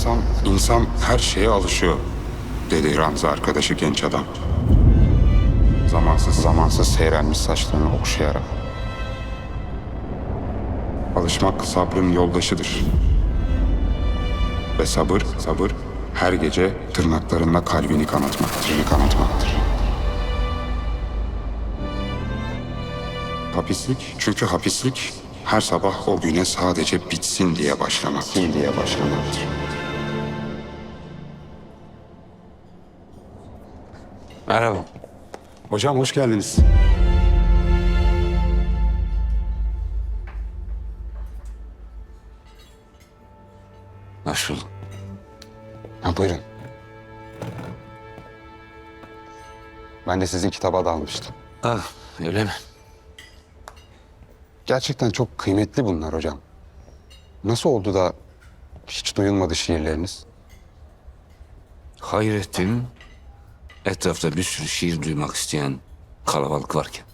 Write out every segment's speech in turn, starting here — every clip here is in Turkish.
İnsan, insan her şeye alışıyor dedi Ramza arkadaşı genç adam. Zamansız zamansız seyrelmiş saçlarını okşayarak. Alışmak sabrın yoldaşıdır. Ve sabır, sabır her gece tırnaklarınla kalbini kanatmaktır, kanatmaktır. Hapislik, çünkü hapislik her sabah o güne sadece bitsin diye başlamak, diye başlamaktır. Merhaba. Hocam hoş geldiniz. Hoş bulduk. Ha buyurun. Ben de sizin kitaba dalmıştım. Ah öyle mi? Gerçekten çok kıymetli bunlar hocam. Nasıl oldu da hiç duyulmadı şiirleriniz? Hayrettin etrafta bir sürü şiir duymak isteyen kalabalık varken.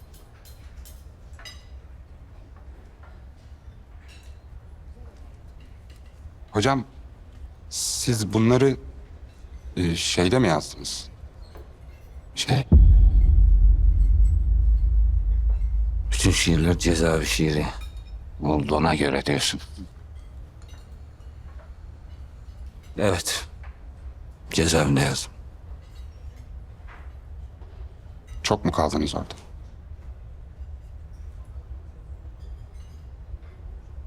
Hocam siz bunları e, şeyde mi yazdınız? Şey, Bütün şiirler cezaevi şiiri olduğuna göre diyorsun. Evet. Cezaevinde yazdım. Çok mu kaldınız orada?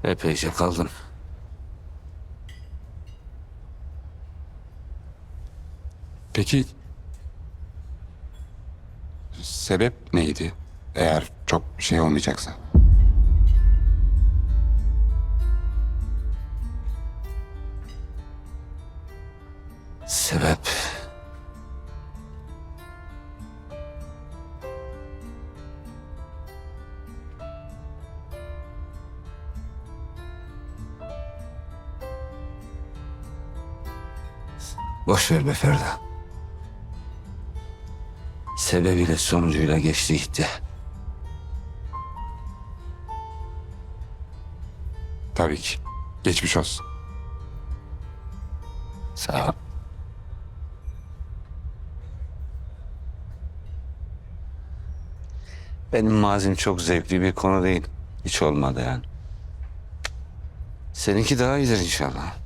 Epeyce kaldım. Peki sebep neydi? Eğer çok şey olmayacaksa. Boş ver be Ferda. Sebebiyle sonucuyla geçti gitti. Tabii ki. Geçmiş olsun. Sağ ol. Benim mazim çok zevkli bir konu değil. Hiç olmadı yani. Seninki daha iyidir inşallah.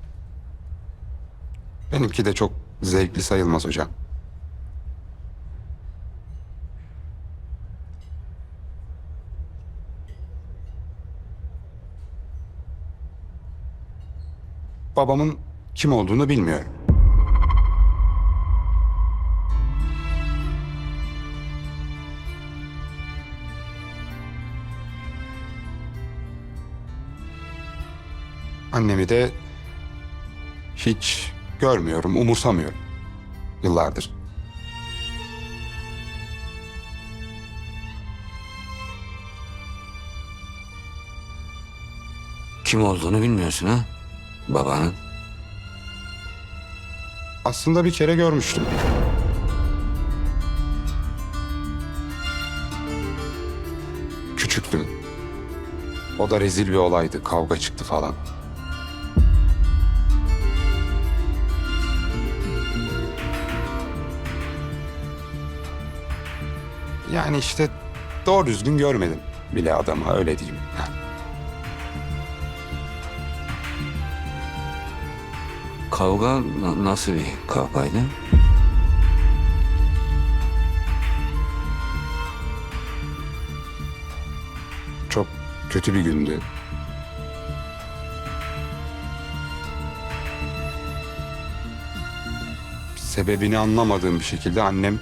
Benimki de çok zevkli sayılmaz hocam. Babamın kim olduğunu bilmiyorum. Annemi de hiç görmüyorum, umursamıyorum. Yıllardır. Kim olduğunu bilmiyorsun ha? Babanın. Aslında bir kere görmüştüm. Küçüktüm. O da rezil bir olaydı. Kavga çıktı falan. Yani işte doğru düzgün görmedim bile adamı öyle diyeyim. Yani. Kavga na- nasıl bir kavgaydı? Çok kötü bir gündü. Sebebini anlamadığım bir şekilde annem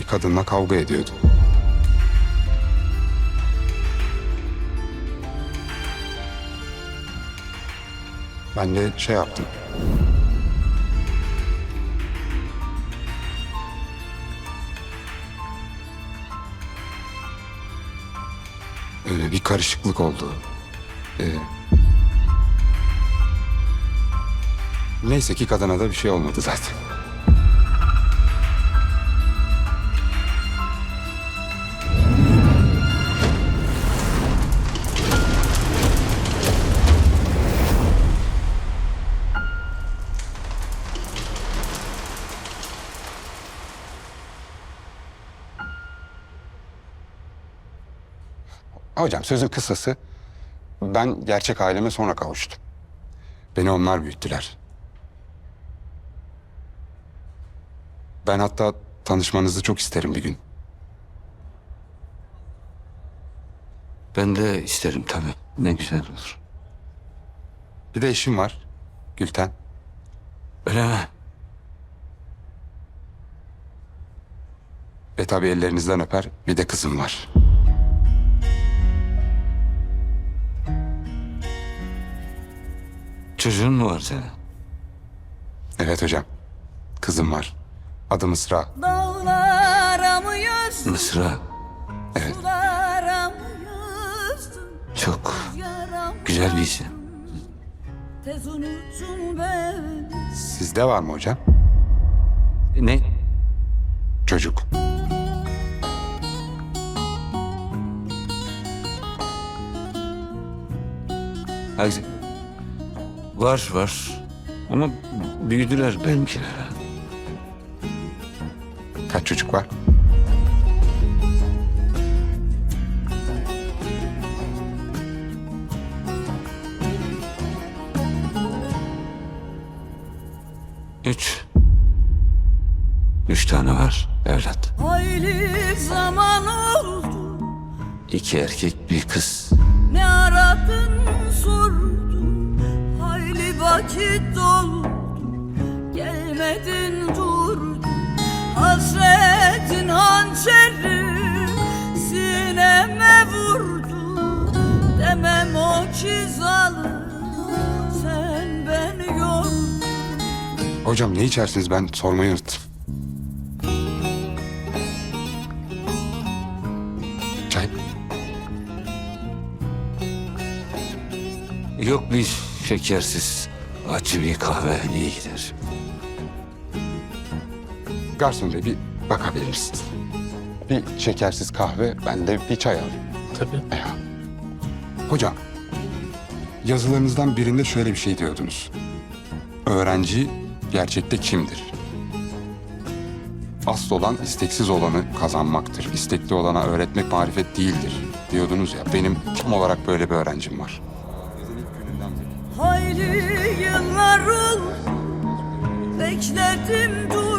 bir kadınla kavga ediyordu. Ben de şey yaptım. Öyle bir karışıklık oldu. Ee, neyse ki kadına da bir şey olmadı zaten. Hocam sözün kısası ben gerçek aileme sonra kavuştum. Beni onlar büyüttüler. Ben hatta tanışmanızı çok isterim bir gün. Ben de isterim tabii. Ne güzel olur. Bir de eşim var. Gülten. Öyle mi? Ve tabii ellerinizden öper. Bir de kızım var. Çocuğun mu var senin? Evet hocam. Kızım var. Adı Mısra. Dağlara mı yüzdün, Mısra. Evet. sulara mı yüzdün, Çok güzel bir isim. Tez unuttun beni Sizde var mı hocam? Ne? Çocuk. Hadi. Var var. Ama büyüdüler benimkiler. Kaç çocuk var? Üç. Üç tane var evlat. Hayli zaman oldu İki erkek bir kız. Ne aradın vakit doldu Gelmedin durdun Hasretin hançeri Sineme vurdu. Demem o ki zalim Sen beni yordun Hocam ne içersiniz? Ben sormayı unuttum. Çay. Yok bir şekersiz acı bir kahve iyi gider. Garson bey bir bakabilir misiniz? Bir şekersiz kahve, ben de bir çay alayım. Tabii. Ya. Hocam, yazılarınızdan birinde şöyle bir şey diyordunuz. Öğrenci gerçekte kimdir? Asıl olan isteksiz olanı kazanmaktır. İstekli olana öğretmek marifet değildir diyordunuz ya. Benim tam olarak böyle bir öğrencim var. Yıllar oldu. Bekledim durdum